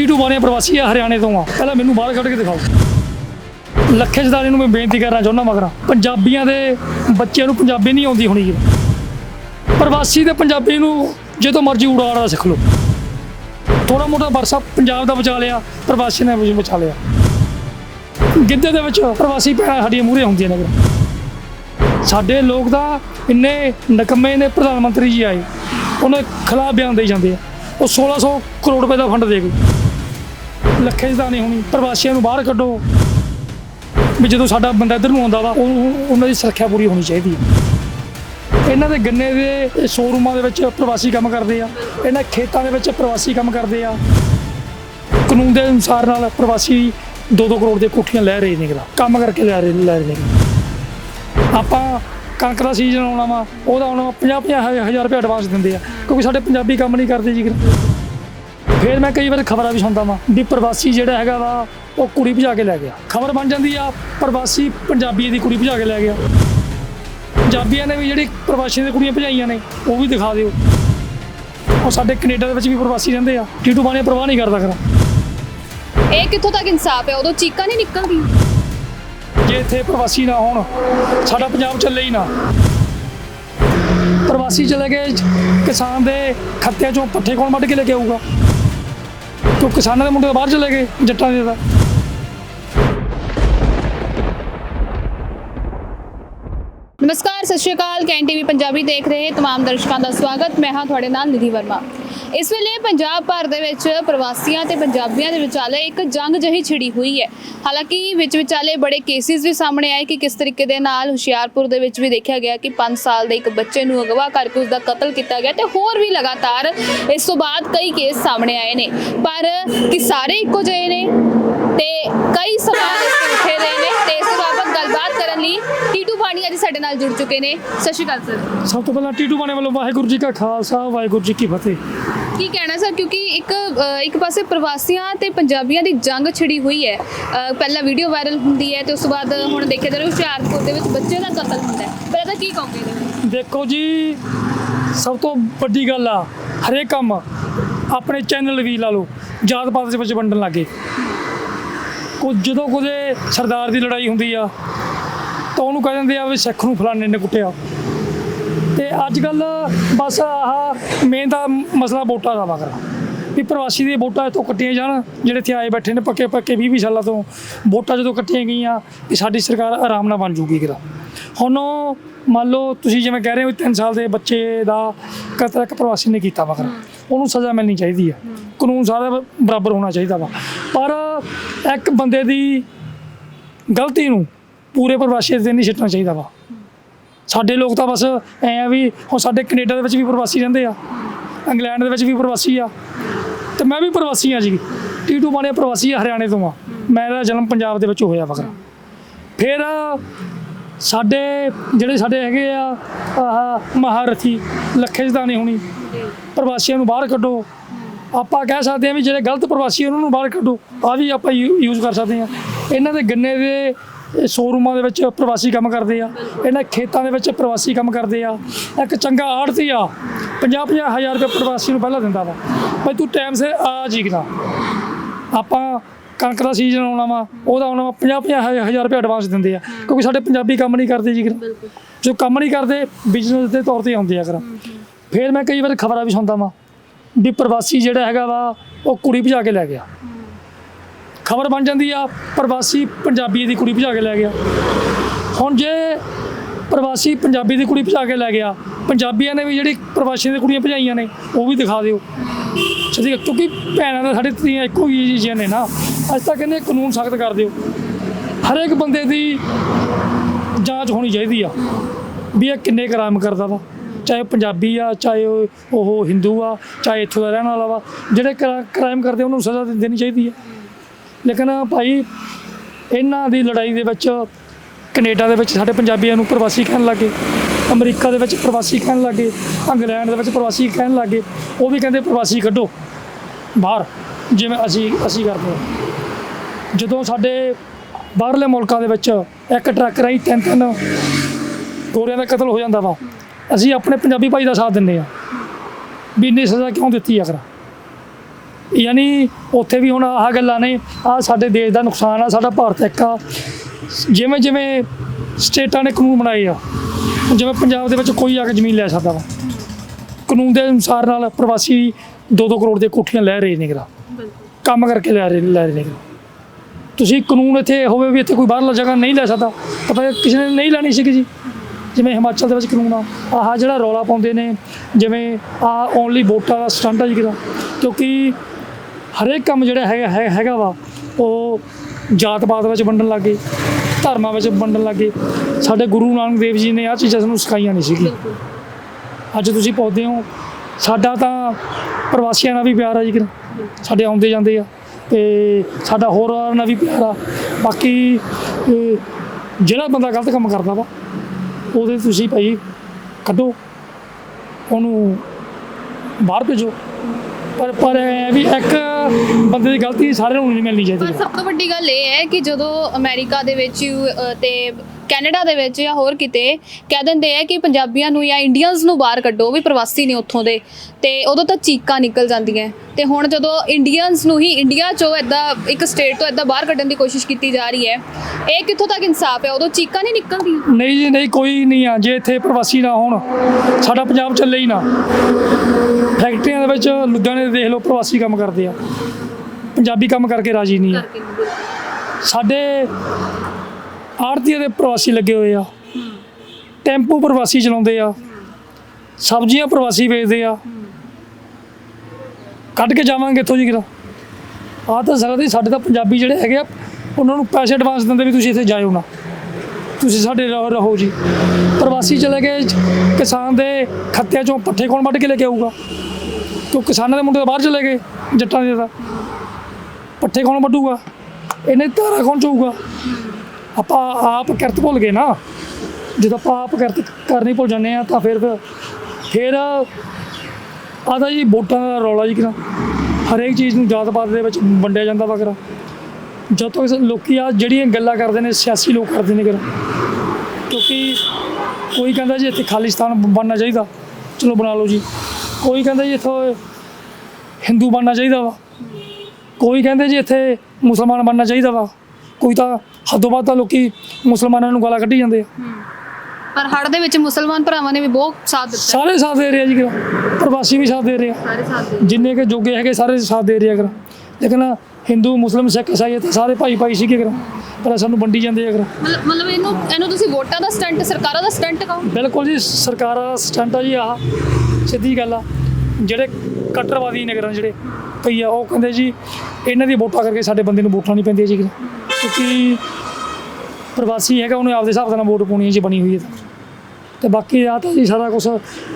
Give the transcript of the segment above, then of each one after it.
ਟੀਟੂ ਬਾਣੇ ਪ੍ਰਵਾਸੀ ਆ ਹਰਿਆਣੇ ਤੋਂ ਆ। ਪਹਿਲਾਂ ਮੈਨੂੰ ਬਾਹਰ ਕੱਢ ਕੇ ਦਿਖਾਓ। ਲੱਖੇ ਜਦਾਰੀ ਨੂੰ ਮੈਂ ਬੇਨਤੀ ਕਰਨਾ ਚਾਹੁੰਦਾ ਮਗਰ। ਪੰਜਾਬੀਆਂ ਦੇ ਬੱਚਿਆਂ ਨੂੰ ਪੰਜਾਬੀ ਨਹੀਂ ਆਉਂਦੀ ਹੋਣੀ। ਪ੍ਰਵਾਸੀ ਤੇ ਪੰਜਾਬੀ ਨੂੰ ਜਦੋਂ ਮਰਜ਼ੀ ਉਡਾੜਾ ਸਿੱਖ ਲਓ। ਥੋੜਾ ਮੋਟਾ ਵਰਸਾ ਪੰਜਾਬ ਦਾ ਬਚਾ ਲਿਆ, ਪ੍ਰਵਾਸੀ ਨੇ ਵੀ ਬਚਾ ਲਿਆ। ਗਿੱਧੇ ਦੇ ਵਿੱਚ ਪ੍ਰਵਾਸੀ ਭੈਣਾਂ ਸਾਡੀਆਂ ਮੂਹਰੇ ਹੁੰਦੀਆਂ ਨੇ ਸਾਡੇ ਲੋਕ ਤਾਂ ਇੰਨੇ ਨਕਮੇ ਨੇ, ਪ੍ਰਧਾਨ ਮੰਤਰੀ ਜੀ ਆਏ। ਉਹਨਾਂ ਖਿਲਾਫ ਬਿਆਨ ਦੇ ਜਾਂਦੇ ਆ। ਉਹ 1600 ਕਰੋੜ ਰੁਪਏ ਦਾ ਫੰਡ ਦੇ ਗਏ। ਲੱਖੇ ਦਾ ਨਹੀਂ ਹੋਣੀ, ਪ੍ਰਵਾਸੀਆਂ ਨੂੰ ਬਾਹਰ ਕੱਢੋ। ਵੀ ਜਦੋਂ ਸਾਡਾ ਬੰਦਾ ਇੱਧਰ ਨੂੰ ਆਉਂਦਾ ਵਾ, ਉਹ ਉਹਨਾਂ ਦੀ ਸੁਰੱਖਿਆ ਪੂਰੀ ਹੋਣੀ ਚਾਹੀਦੀ ਹੈ। ਇਹਨਾਂ ਦੇ ਗੰਨੇ ਦੇ ਸ਼ੋਰੂਮਾਂ ਦੇ ਵਿੱਚ ਪ੍ਰਵਾਸੀ ਕੰਮ ਕਰਦੇ ਆ। ਇਹਨਾਂ ਖੇਤਾਂ ਦੇ ਵਿੱਚ ਪ੍ਰਵਾਸੀ ਕੰਮ ਕਰਦੇ ਆ। ਕਾਨੂੰਨ ਦੇ ਅਨੁਸਾਰ ਨਾਲ ਪ੍ਰਵਾਸੀ 2-2 ਕਰੋੜ ਦੀਆਂ ਕੋਠੀਆਂ ਲੈ ਰਹੇ ਨੇ gra ਕੰਮ ਕਰਕੇ ਲੈ ਰਹੇ ਲੈ ਰਹੇ ਨੇ। ਆਪਾਂ ਕਣਕ ਦਾ ਸੀਜ਼ਨ ਆਉਣਾ ਵਾ, ਉਹਦਾ ਆਉਣਾ 50-50 ਹਜ਼ਾਰ ਰੁਪਏ ਐਡਵਾਂਸ ਦਿੰਦੇ ਆ। ਕਿਉਂਕਿ ਸਾਡੇ ਪੰਜਾਬੀ ਕੰਮ ਨਹੀਂ ਕਰਦੇ ਜੀ ਫਿਰ ਮੈਂ ਕਈ ਵਾਰ ਖਬਰਾਂ ਵੀ ਸੁਣਦਾ ਵਾਂ ਵੀ ਪ੍ਰਵਾਸੀ ਜਿਹੜਾ ਹੈਗਾ ਵਾ ਉਹ ਕੁੜੀ ਭਜਾ ਕੇ ਲੈ ਗਿਆ। ਖਬਰ ਬਣ ਜਾਂਦੀ ਆ ਪ੍ਰਵਾਸੀ ਪੰਜਾਬੀ ਦੀ ਕੁੜੀ ਭਜਾ ਕੇ ਲੈ ਗਿਆ। ਪੰਜਾਬੀਆਂ ਨੇ ਵੀ ਜਿਹੜੀ ਪ੍ਰਵਾਸੀ ਦੀਆਂ ਕੁੜੀਆਂ ਭਜਾਈਆਂ ਨੇ ਉਹ ਵੀ ਦਿਖਾ ਦਿਓ। ਉਹ ਸਾਡੇ ਕੈਨੇਡਾ ਦੇ ਵਿੱਚ ਵੀ ਪ੍ਰਵਾਸੀ ਰਹਿੰਦੇ ਆ ਟੀਟੂ ਬਾਣੇ ਪਰਵਾਹ ਨਹੀਂ ਕਰਦਾ ਕਰਾ ਇਹ ਕਿੱਥੋਂ ਤੱਕ ਇਨਸਾਫ ਹੈ? ਉਦੋਂ ਚੀਕਾਂ ਨਹੀਂ ਨਿਕਲਦੀ। ਜੇ ਇੱਥੇ ਪ੍ਰਵਾਸੀ ਨਾ ਹੋਣ ਸਾਡਾ ਪੰਜਾਬ ਚੱਲੇ ਹੀ ਨਾ। ਪ੍ਰਵਾਸੀ ਚਲੇ ਗਏ ਕਿਸਾਨ ਦੇ ਖੱਤਿਆਂ ਚੋਂ ਪੱਠੇ ਕੌਣ ਵੱਢ ਕੇ ਲੈ ਕੇ ਆਊਗਾ? ਕਿਉਂ ਕਿਸਾਨਾਂ ਦੇ ਮੁੰਡੇ ਤਾਂ ਬਾਹਰ ਚਲੇ ਗਏ ਜੱਟਾਂ ਦੇ ਤਾਂ ਨਮਸਕਾਰ ਸਤਿ ਸ਼੍ਰੀ ਅਕਾਲ ਕੈਨ ਟੀਵੀ ਪੰਜਾਬੀ ਦੇਖ ਰਹੇ ਤਮਾਮ ਦਰਸ਼ਕਾਂ ਦਾ ਸਵਾਗਤ ਮੈਂ ਹਾਂ ਤੁਹਾਡੇ ਨਾਲ ਨਿਧੀ ਵਰਮਾ ਇਸ ਵੇਲੇ ਪੰਜਾਬ ਭਰ ਦੇ ਵਿੱਚ ਪ੍ਰਵਾਸੀਆਂ ਤੇ ਪੰਜਾਬੀਆਂ ਦੇ ਵਿਚਾਲੇ ਇੱਕ ਜੰਗ ਜਹੀ ਛਿੜੀ ਹੋਈ ਹੈ। ਹਾਲਾਂਕਿ ਵਿੱਚ ਵਿਚਾਲੇ ਬੜੇ ਕੇਸਿਸ ਵੀ ਸਾਹਮਣੇ ਆਏ ਕਿ ਕਿਸ ਤਰੀਕੇ ਦੇ ਨਾਲ ਹੁਸ਼ਿਆਰਪੁਰ ਦੇ ਵਿੱਚ ਵੀ ਦੇਖਿਆ ਗਿਆ ਕਿ 5 ਸਾਲ ਦੇ ਇੱਕ ਬੱਚੇ ਨੂੰ ਅਗਵਾ ਕਰਕੇ ਉਸ ਦਾ ਕਤਲ ਕੀਤਾ ਗਿਆ ਤੇ ਹੋਰ ਵੀ ਲਗਾਤਾਰ ਇਸ ਤੋਂ ਬਾਅਦ ਕਈ ਕੇਸ ਸਾਹਮਣੇ ਆਏ ਨੇ। ਪਰ ਕਿ ਸਾਰੇ ਇੱਕੋ ਜਿਹੇ ਨੇ ਤੇ ਕਈ ਸਵਾਲ ਇਸ ਤੇ ਉੱਠੇ ਦੇ ਨੇ ਤੇ ਇਸ ਲਈ ਟੀਟੂ ਬਾਣੀ ਅੱਜ ਸਾਡੇ ਨਾਲ ਜੁੜ ਚੁੱਕੇ ਨੇ। ਸਤਿ ਸ਼੍ਰੀ ਅਕਾਲ ਸਰ। ਸਭ ਤੋਂ ਪਹਿਲਾਂ ਟੀਟੂ ਬਾਣੇ ਵੱਲੋਂ ਵਾਹਿਗੁਰੂ ਜੀ ਕਾ ਖਾਲਸਾ ਵਾਹਿਗੁਰੂ ਜੀ ਕੀ ਫਤਿਹ। ਕੀ ਕਹਿਣਾ ਸਰ? ਕਿਉਂਕਿ ਇੱਕ ਇੱਕ ਪਾਸੇ ਪ੍ਰਵਾਸੀਆਂ ਤੇ ਪੰਜਾਬੀਆਂ ਦੀ ਜੰਗ ਛਿੜੀ ਹੋਈ ਹੈ। ਪਹਿਲਾਂ ਵੀਡੀਓ ਵਾਇਰਲ ਹੁੰਦੀ ਹੈ ਤੇ ਉਸ ਤੋਂ ਬਾਅਦ ਹੁਣ ਦੇਖਿਆ ਜਾ ਰਿਹਾ ਹੁਸ਼ਿਆਰਪੁਰ ਦੇ ਵਿੱਚ ਬੱਚੇ ਦਾ ਕਤਲ ਹੁੰਦਾ ਹੈ। ਪਰ ਇਹਦਾ ਕੀ ਕਹੋਗੇ ਇਹਦੇ? ਦੇਖੋ ਜੀ ਸਭ ਤੋਂ ਵੱਡੀ ਗੱਲ ਆ ਹਰੇਕ ਕੰਮ ਆਪਣੇ ਚੈਨਲ ਵੀ ਲਾ ਲਓ ਜਾਤ ਪਾਤ ਦੇ ਵਿੱਚ ਵੰਡਣ ਲੱਗੇ ਕੋ ਜਦੋਂ ਕੋਦੇ ਸਰਦਾਰ ਦੀ ਲੜਾਈ ਹੁੰਦੀ ਆ ਤਾਂ ਉਹਨੂੰ ਕਹਿ ਦਿੰਦੇ ਆ ਵੀ ਸਿੱਖ ਨੂੰ ਫਲਾਣੇ ਨੇ ਕੁੱਟਿਆ। ਤੇ ਅੱਜ ਕੱਲ ਬਸ ਆਹ ਮੇਨ ਦਾ ਮਸਲਾ ਵੋਟਾਂ ਦਾ ਵਗਰਾ ਵੀ ਪ੍ਰਵਾਸੀ ਦੀਆਂ ਵੋਟਾਂ ਇੱਥੋਂ ਕੱਟੀਆਂ ਜਾਣ, ਜਿਹੜੇ ਇੱਥੇ ਆਏ ਬੈਠੇ ਨੇ ਪੱਕੇ ਪੱਕੇ 20 20 ਸਾਲਾਂ ਤੋਂ, ਵੋਟਾਂ ਜਦੋਂ ਕੱਟੀਆਂ ਗਈਆਂ ਵੀ ਸਾਡੀ ਸਰਕਾਰ ਆਰਾਮ ਨਾਲ ਬਣ ਜੂਗੀ ਕਿਰਾ ਹੁਣ ਮੰਨ ਲਓ ਤੁਸੀਂ ਜਿਵੇਂ ਕਹਿ ਰਹੇ ਹੋ 3 ਸਾਲ ਦੇ ਬੱਚੇ ਦਾ ਕਤਲ ਇੱਕ ਪ੍ਰਵਾਸੀ ਨੇ ਕੀਤਾ ਮਗਰ। ਉਹਨੂੰ ਸਜ਼ਾ ਮਿਲਣੀ ਚਾਹੀਦੀ ਆ। ਕਾਨੂੰਨ ਸਾਰਾ ਬਰਾਬਰ ਹੋਣਾ ਚਾਹੀਦਾ ਵਾ। ਪਰ ਇੱਕ ਬੰਦੇ ਦੀ ਗਲਤੀ ਨੂੰ ਪੂਰੇ ਪ੍ਰਵਾਸੀ ਤੇ ਨਹੀਂ ਸਿੱਟਣਾ ਚਾਹੀਦਾ ਵਾ। ਸਾਡੇ ਲੋਕ ਤਾਂ ਬਸ ਐ ਆ ਵੀ ਹੁਣ ਸਾਡੇ ਕੈਨੇਡਾ ਦੇ ਵਿੱਚ ਵੀ ਪ੍ਰਵਾਸੀ ਰਹਿੰਦੇ ਆ, ਇੰਗਲੈਂਡ ਦੇ ਵਿੱਚ ਵੀ ਪ੍ਰਵਾਸੀ ਆ। ਤੇ ਮੈਂ ਵੀ ਪ੍ਰਵਾਸੀ ਆ ਜੀ ਟੀਟੂ ਬਾਣੇ ਪ੍ਰਵਾਸੀ ਆ ਹਰਿਆਣੇ ਤੋਂ ਆ। ਮੇਰਾ ਜਨਮ ਪੰਜਾਬ ਦੇ ਵਿੱਚ ਹੋਇਆ ਵਗਰਾ। ਫਿਰ ਸਾਡੇ ਜਿਹੜੇ ਸਾਡੇ ਹੈਗੇ ਆ, ਆਹ ਮਹਾਰਥੀ ਲੱਖੇ ਜਦਾਨੀ ਹੋਣੀ, ਪ੍ਰਵਾਸੀਆਂ ਨੂੰ ਬਾਹਰ ਕੱਢੋ। ਆਪਾਂ ਕਹਿ ਸਕਦੇ ਹਾਂ ਵੀ ਜਿਹੜੇ ਗਲਤ ਪ੍ਰਵਾਸੀ ਉਹਨਾਂ ਨੂੰ ਬਾਹਰ ਕੱਢੋ। ਆ ਵੀ ਆਪਾਂ ਯੂਜ਼ ਕਰ ਸਕਦੇ ਹਾਂ ਇਹਨਾਂ ਦੇ ਗੰਨੇ ਦੇ ਸ਼ੋਰੂਮਾਂ ਦੇ ਵਿੱਚ ਪ੍ਰਵਾਸੀ ਕੰਮ ਕਰਦੇ ਆ, ਇਹਨਾਂ ਖੇਤਾਂ ਦੇ ਵਿੱਚ ਪ੍ਰਵਾਸੀ ਕੰਮ ਕਰਦੇ ਆ। ਇੱਕ ਚੰਗਾ ਆੜਤੀ ਆ 50 50 ਹਜ਼ਾਰ ਰੁਪਏ ਪ੍ਰਵਾਸੀ ਨੂੰ ਪਹਿਲਾਂ ਦਿੰਦਾ ਵਾ। ਭਾਈ ਤੂੰ ਟਾਈਮ ਸਿਰ ਆ ਜੀਕਦਾ। ਆਪਾਂ ਕਣਕ ਦਾ ਸੀਜ਼ਨ ਆਉਣਾ ਵਾ, ਉਹਦਾ ਆਉਣਾ ਵਾ 50 50 ਹਜ਼ਾਰ ਰੁਪਏ ਐਡਵਾਂਸ ਦਿੰਦੇ ਆ, ਕਿਉਂਕਿ ਸਾਡੇ ਪੰਜਾਬੀ ਕੰਮ ਨਹੀਂ ਕਰਦੇ ਜੀ ਜੋ ਕੰਮ ਨਹੀਂ ਕਰਦੇ ਬਿਜ਼ਨਸ ਦੇ ਤੌਰ ਤੇ ਆਉਂਦੇ ਆ ਕਰ ਫਿਰ ਮੈਂ ਕਈ ਵਾਰ ਖਬਰਾਂ ਵੀ ਸੁਣਦਾ ਵਾਂ, ਵੀ ਪ੍ਰਵਾਸੀ ਜਿਹੜਾ ਹੈਗਾ ਵਾ, ਉਹ ਕੁੜੀ ਭਜਾ ਕੇ ਲੈ ਗਿਆ। ਖਬਰ ਬਣ ਜਾਂਦੀ ਆ, ਪ੍ਰਵਾਸੀ ਪੰਜਾਬੀ ਦੀ ਕੁੜੀ ਭਜਾ ਕੇ ਲੈ ਗਿਆ। ਹੁਣ ਜੇ ਪ੍ਰਵਾਸੀ ਪੰਜਾਬੀ ਦੀ ਕੁੜੀ ਭਜਾ ਕੇ ਲੈ ਗਿਆ, ਪੰਜਾਬੀਆਂ ਨੇ ਵੀ ਜਿਹੜੀ ਪ੍ਰਵਾਸੀ ਦੀਆਂ ਕੁੜੀਆਂ ਭਜਾਈਆਂ ਨੇ, ਉਹ ਵੀ ਦਿਖਾ ਦਿਓ। ਸਹੀ ਕਿਉਂਕਿ ਭੈਣਾਂ ਦਾ ਸਾਡੇ ਧੀਆਂ ਇੱਕੋ ਹੀ ਚੀਜ਼ਾਂ ਨੇ ਨਾ, ਅੱਜ ਤੱਕ ਕਹਿੰਦੇ ਕਾਨੂੰਨ ਸਖਤ ਕਰ ਦਿਓ। ਹਰੇਕ ਬੰਦੇ ਦੀ ਜਾਂਚ ਹੋਣੀ ਚਾਹੀਦੀ ਆ, ਵੀ ਇਹ ਕਿੰਨੇ ਕ੍ਰਾਈਮ ਕਰਦਾ ਵਾ। ਚਾਹੇ ਉਹ ਪੰਜਾਬੀ ਆ, ਚਾਹੇ ਉਹ ਹਿੰਦੂ ਆ, ਚਾਹੇ ਇੱਥੋਂ ਦਾ ਰਹਿਣ ਵਾਲਾ ਵਾ, ਜਿਹੜੇ ਕ੍ਰਾਈਮ ਕਰਦੇ ਉਹਨਾਂ ਨੂੰ ਸਜ਼ਾ ਦੇਣੀ ਚਾਹੀਦੀ ਆ। ਲੇਕਿਨ ਭਾਈ, ਇਹਨਾਂ ਦੀ ਲੜਾਈ ਦੇ ਵਿੱਚ ਕੈਨੇਡਾ ਦੇ ਵਿੱਚ ਸਾਡੇ ਪੰਜਾਬੀਆਂ ਨੂੰ ਪ੍ਰਵਾਸੀ ਕਹਿਣ ਲੱਗੇ, ਅਮਰੀਕਾ ਦੇ ਵਿੱਚ ਪ੍ਰਵਾਸੀ ਕਹਿਣ ਲੱਗੇ, ਇੰਗਲੈਂਡ ਦੇ ਵਿੱਚ ਪ੍ਰਵਾਸੀ ਕਹਿਣ ਲੱਗੇ, ਉਹ ਵੀ ਕਹਿੰਦੇ ਪ੍ਰਵਾਸੀ ਕੱਢੋ, ਬਾਹਰ, ਜਿਵੇਂ ਅਸੀਂ ਅਸੀਂ ਕਰਦੇ ਹਾਂ। ਜਦੋਂ ਸਾਡੇ ਬਾਹਰਲੇ ਮੁਲਕਾਂ ਦੇ ਵਿੱਚ ਇੱਕ ਟਰੱਕ ਰਾਹੀਂ ਤਿੰਨ ਤਿੰਨ ਗੋਰਿਆਂ ਦਾ ਕਤਲ ਹੋ ਜਾਂਦਾ ਵਾ, ਅਸੀਂ ਆਪਣੇ ਪੰਜਾਬੀ ਭਾਈ ਦਾ ਸਾਥ ਦਿੰਦੇ ਆ ਵੀ ਇੰਨੀ ਸਜ਼ਾ ਕਿਉਂ ਦਿੱਤੀ ਆ ਕਰ ਯਾਨੀ ਉੱਥੇ ਵੀ ਹੁਣ ਆਹ ਗੱਲਾਂ ਨੇ ਆ ਸਾਡੇ ਦੇਸ਼ ਦਾ ਨੁਕਸਾਨ ਆ, ਸਾਡਾ ਭਾਰਤ ਇੱਕ ਆ। ਜਿਵੇਂ ਜਿਵੇਂ ਸਟੇਟਾਂ ਨੇ ਕਾਨੂੰਨ ਬਣਾਏ ਆ, ਜਿਵੇਂ ਪੰਜਾਬ ਦੇ ਵਿੱਚ ਕੋਈ ਆ ਕੇ ਜ਼ਮੀਨ ਲੈ ਸਕਦਾ ਵਾ। ਕਾਨੂੰਨ ਦੇ ਅਨੁਸਾਰ ਨਾਲ ਪ੍ਰਵਾਸੀ 2-2 ਕਰੋੜ ਦੀਆਂ ਕੋਠੀਆਂ ਲੈ ਰਹੇ ਨੇ ਗਰਾ ਕੰਮ ਕਰਕੇ ਲੈ ਰਹੇ ਲੈ ਰਹੇ ਨੇ ਤੁਸੀਂ ਕਾਨੂੰਨ ਇੱਥੇ ਹੋਵੇ ਵੀ ਇੱਥੇ ਕੋਈ ਬਾਹਰਲਾ ਜਗ੍ਹਾ ਨਹੀਂ ਲੈ ਸਕਦਾ ਤਾਂ ਕਿਸੇ ਨੇ ਨਹੀਂ ਲੈਣੀ ਸੀਗੀ ਜੀ। ਜਿਵੇਂ ਹਿਮਾਚਲ ਦੇ ਵਿੱਚ ਕਾਨੂੰਨ ਆ, ਆਹ ਜਿਹੜਾ ਰੌਲਾ ਪਾਉਂਦੇ ਨੇ, ਜਿਵੇਂ ਆ ਓਨਲੀ ਵੋਟਾਂ ਦਾ ਸਟੰਟ ਆ ਜੀ ਕਿਦਾ ਕਿਉਂਕਿ ਹਰੇਕ ਕੰਮ ਜਿਹੜਾ ਹੈਗਾ ਹੈਗਾ ਵਾ ਉਹ ਜਾਤ ਪਾਤ ਵਿੱਚ ਵੰਡਣ ਲੱਗੇ ਧਰਮਾਂ ਵਿੱਚ ਵੰਡਣ ਲੱਗੇ ਸਾਡੇ ਗੁਰੂ ਨਾਨਕ ਦੇਵ ਜੀ ਨੇ ਆਹ ਚੀਜ਼ਾਂ ਸਾਨੂੰ ਸਿਖਾਈਆਂ ਨਹੀਂ ਸੀਗੀ ਅੱਜ ਤੁਸੀਂ ਪੁੱਛਦੇ ਹੋ ਸਾਡਾ ਤਾਂ ਪ੍ਰਵਾਸੀਆਂ ਨਾਲ ਵੀ ਪਿਆਰ ਆ ਜੀ ਕਿ ਸਾਡੇ ਆਉਂਦੇ ਜਾਂਦੇ ਆ ਤੇ ਸਾਡਾ ਹੋਰ ਨਾਲ ਵੀ ਪਿਆਰ ਆ। ਬਾਕੀ ਜਿਹੜਾ ਬੰਦਾ ਗਲਤ ਕੰਮ ਕਰਦਾ ਵਾ ਉਹਦੇ ਤੁਸੀਂ ਭਾਈ ਕੱਢੋ ਉਹਨੂੰ ਬਾਹਰ ਭੇਜੋ। ਪਰ ਪਰ ਇਹ ਵੀ ਇੱਕ ਬੰਦੇ ਦੀ ਗਲਤੀ ਸਾਰਿਆਂ ਨੂੰ ਨਹੀਂ ਮਿਲਣੀ ਪਰ ਚਾਹੀਦੀ ਸਭ ਤੋਂ ਵੱਡੀ ਗੱਲ ਇਹ ਹੈ ਕਿ ਜਦੋਂ ਅਮਰੀਕਾ ਦੇ ਵਿੱਚ ਤੇ ਕੈਨੇਡਾ ਦੇ ਵਿੱਚ ਜਾਂ ਹੋਰ ਕਿਤੇ ਕਹਿ ਦਿੰਦੇ ਆ ਕਿ ਪੰਜਾਬੀਆਂ ਨੂੰ ਜਾਂ ਇੰਡੀਅਨਸ ਨੂੰ ਬਾਹਰ ਕੱਢੋ ਵੀ ਪ੍ਰਵਾਸੀ ਨੇ ਉੱਥੋਂ ਦੇ ਤੇ ਉਦੋਂ ਤਾਂ ਚੀਕਾਂ ਨਿਕਲ ਜਾਂਦੀਆਂ। ਤੇ ਹੁਣ ਜਦੋਂ ਇੰਡੀਅਨਸ ਨੂੰ ਹੀ ਇੰਡੀਆ ਚੋਂ ਇਦਾਂ ਇੱਕ ਸਟੇਟ ਤੋਂ ਇਦਾਂ ਬਾਹਰ ਕੱਢਣ ਦੀ ਕੋਸ਼ਿਸ਼ ਕੀਤੀ ਜਾ ਰਹੀ ਹੈ ਇਹ ਕਿੱਥੋਂ ਤੱਕ ਇਨਸਾਫ ਹੈ? ਉਦੋਂ ਚੀਕਾਂ ਨਹੀਂ ਨਿਕਲਦੀਆਂ? ਨਹੀਂ ਜੀ ਨਹੀਂ ਕੋਈ ਨਹੀਂ ਆ। ਜੇ ਇੱਥੇ ਪ੍ਰਵਾਸੀ ਨਾ ਹੋਣ ਸਾਡਾ ਪੰਜਾਬ ਚੱਲੇ ਹੀ ਨਾ। ਫੈਕਟਰੀਆਂ ਦੇ ਵਿੱਚ ਲੁਧਿਆਣੇ ਦੇ ਦੇਖ ਲਓ ਪ੍ਰਵਾਸੀ ਕੰਮ ਕਰਦੇ ਆ। ਪੰਜਾਬੀ ਕੰਮ ਕਰਕੇ ਰਾਜੀ ਨਹੀਂ ਆ। ਸਾਡੇ ਆੜਤੀਆਂ ਦੇ ਪ੍ਰਵਾਸੀ ਲੱਗੇ ਹੋਏ ਆ। ਟੈਂਪੂ ਪ੍ਰਵਾਸੀ ਚਲਾਉਂਦੇ ਆ। ਸਬਜ਼ੀਆਂ ਪ੍ਰਵਾਸੀ ਵੇਚਦੇ ਆ। ਕੱਢ ਕੇ ਜਾਵਾਂਗੇ ਇੱਥੋਂ ਜੀ ਕਿਰਾ ਆ ਤਾਂ ਸਕਦੀ ਸਾਡੇ ਤਾਂ ਪੰਜਾਬੀ ਜਿਹੜੇ ਹੈਗੇ ਆ, ਉਹਨਾਂ ਨੂੰ ਪੈਸੇ ਐਡਵਾਂਸ ਦਿੰਦੇ ਵੀ ਤੁਸੀਂ ਇੱਥੇ ਜਾਇਓ ਨਾ। ਤੁਸੀਂ ਸਾਡੇ ਰਹੋ ਰਹੋ ਜੀ। ਪ੍ਰਵਾਸੀ ਚਲੇ ਗਏ, ਕਿਸਾਨ ਦੇ ਖੱਤਿਆਂ ਚੋਂ ਪੱਠੇ ਕੌਣ ਵੱਢ ਕੇ ਲੈ ਕੇ ਆਊਗਾ? ਕਿਉਂ ਕਿਸਾਨਾਂ ਦੇ ਮੁੰਡੇ ਤਾਂ ਬਾਹਰ ਚਲੇ ਗਏ, ਜੱਟਾਂ ਦੇ ਤਾਂ। ਪੱਠੇ ਕੌਣ ਵੱਢੂਗਾ? ਇਹਨੇ ਧਾਰਾ ਕੌਣ ਚੋਊਗਾ? ਆਪਾਂ ਆਪ ਕਿਰਤ ਭੁੱਲ ਗਏ ਨਾ। ਜਦੋਂ ਆਪਾਂ ਆਪ ਕਿਰਤ ਕਰਨੀ ਭੁੱਲ ਜਾਂਦੇ ਆ ਤਾਂ ਫਿਰ ਫਿਰ ਆਦਾ ਜੀ ਵੋਟਾਂ ਦਾ ਰੌਲਾ ਜੀ ਕਿਨਾ ਹਰੇਕ ਚੀਜ਼ ਨੂੰ ਜਾਤ ਪਾਤ ਦੇ ਵਿੱਚ ਵੰਡਿਆ ਜਾਂਦਾ ਵਗੈਰਾ ਜਦ ਤੱਕ ਲੋਕੀ ਆ ਜਿਹੜੀਆਂ ਗੱਲਾਂ ਕਰਦੇ ਨੇ, ਸਿਆਸੀ ਲੋਕ ਕਰਦੇ ਨੇ ਕਰ ਕਿਉਂਕਿ ਕੋਈ ਕਹਿੰਦਾ ਜੀ ਇੱਥੇ ਖਾਲਿਸਤਾਨ ਬਣਨਾ ਚਾਹੀਦਾ। ਚਲੋ ਬਣਾ ਲਓ ਜੀ। ਕੋਈ ਕਹਿੰਦਾ ਜੀ ਇੱਥੇ ਹਿੰਦੂ ਬਣਨਾ ਚਾਹੀਦਾ ਵਾ। ਕੋਈ ਕਹਿੰਦੇ ਜੀ ਇੱਥੇ ਮੁਸਲਮਾਨ ਬਣਨਾ ਚਾਹੀਦਾ ਵਾ। ਕੋਈ ਤਾਂ ਹੱਦੋਂ ਵੱਧ ਤਾਂ ਲੋਕੀ ਮੁਸਲਮਾਨਾਂ ਨੂੰ ਗਾਲਾਂ ਕੱਢੀ ਜਾਂਦੇ ਆ। ਪਰ ਹੜ ਦੇ ਵਿੱਚ ਮੁਸਲਮਾਨ ਭਰਾਵਾਂ ਨੇ ਵੀ ਬਹੁਤ ਸਾਥ ਦਿੱਤਾ। ਸਾਰੇ ਸਾਥ ਦੇ ਰਹੇ ਆ ਜੀ ਕਿਰਾ ਪ੍ਰਵਾਸੀ ਵੀ ਸਾਥ ਦੇ ਰਹੇ ਆ। ਸਾਰੇ ਸਾਥ ਦੇ ਜਿੰਨੇ ਕੇ ਜੋਗੇ ਹੈਗੇ ਸਾਰੇ ਸਾਥ ਦੇ ਰਹੇ ਆ ਕਿਰਾ ਲੇਕਿਨ ਹਿੰਦੂ ਮੁਸਲਮ ਸਿੱਖ ਈਸਾਈ ਤਾਂ ਸਾਰੇ ਭਾਈ ਭਾਈ ਸੀਗੇ ਕਿਰਾ ਪਰ ਸਾਨੂੰ ਵੰਡੀ ਜਾਂਦੇ ਆ ਕਿਰਾ ਮਤਲਬ ਮਤਲਬ ਇਹਨੂੰ ਇਹਨੂੰ ਤੁਸੀਂ ਵੋਟਾਂ ਦਾ ਸਟੰਟ ਸਰਕਾਰਾਂ ਦਾ ਸਟੰਟ ਕਹੋ। ਬਿਲਕੁਲ ਜੀ ਸਰਕਾਰ ਦਾ ਸਟੰਟ ਆ ਜੀ ਆਹ। ਸਿੱਧੀ ਗੱਲ ਆ। ਜਿਹੜੇ ਕੱਟਰਵਾਦੀ ਨਗਰਾਂ ਜਿਹੜੇ ਕਈ ਆ ਉਹ ਕਹਿੰਦੇ ਜੀ ਇਹਨਾਂ ਦੀ ਵੋਟਾਂ ਕਰਕੇ ਸਾਡੇ ਬੰਦੇ ਨੂੰ ਵੋਟਾਂ ਨਹੀਂ ਪੈਂਦੀਆਂ ਜੀ ਕਿਉਂਕਿ ਪ੍ਰਵਾਸੀ ਹੈਗਾ ਉਹਨੇ ਆਪਦੇ ਹਿਸਾਬ ਦੇ ਨਾਲ ਵੋਟ ਪਾਉਣੀ ਹੈ ਜੀ ਬਣੀ ਹੋਈ ਹੈ ਤਾਂ। ਤੇ ਬਾਕੀ ਆ ਤਾਂ ਜੀ ਸਾਰਾ ਕੁਝ